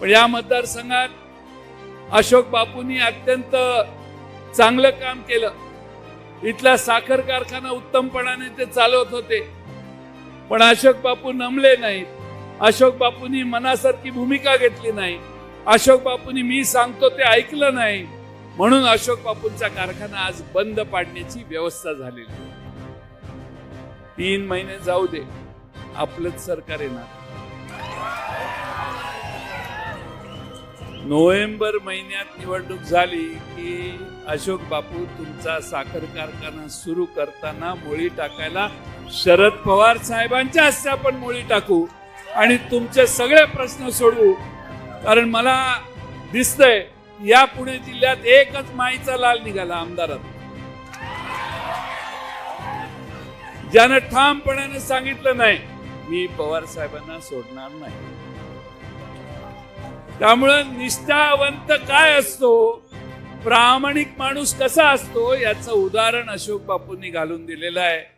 पण या मतदारसंघात अशोक बापूंनी अत्यंत चांगलं काम केलं. इथला साखर कारखाना उत्तमपणाने ते चालवत होते. पण अशोक बापू नमले नाहीत. अशोक बापूंनी मनासारखी भूमिका घेतली नाही. अशोक बापूंनी मी सांगतो ते ऐकलं नाही. म्हणून अशोक बापूंचा कारखाना आज बंद पाडण्याची व्यवस्था झालेली तीन महिने जाऊ दे. आपलंच सरकार येणार. नोव्हेंबर महिन्यात निवडणूक झाली की अशोक बापू तुमचा साखर कारखाना सुरू करताना मोळी टाकायला शरद पवार साहेबांच्या हस्ते आपण मोळी टाकू आणि तुमचे सगळे प्रश्न सोडवू. कारण मला दिसतंय या पुणे जिल्ह्यात एकच माईचा लाल निघाला आमदारात. ज्यानं ठामपणाने सांगितलं नाही मी पवार साहेबांना सोडणार नाही. त्यामुळं निष्ठावंत काय असतो? प्रामाणिक माणूस कसा असतो? याचं उदाहरण अशोक बापूंनी घालून दिलेलं आहे.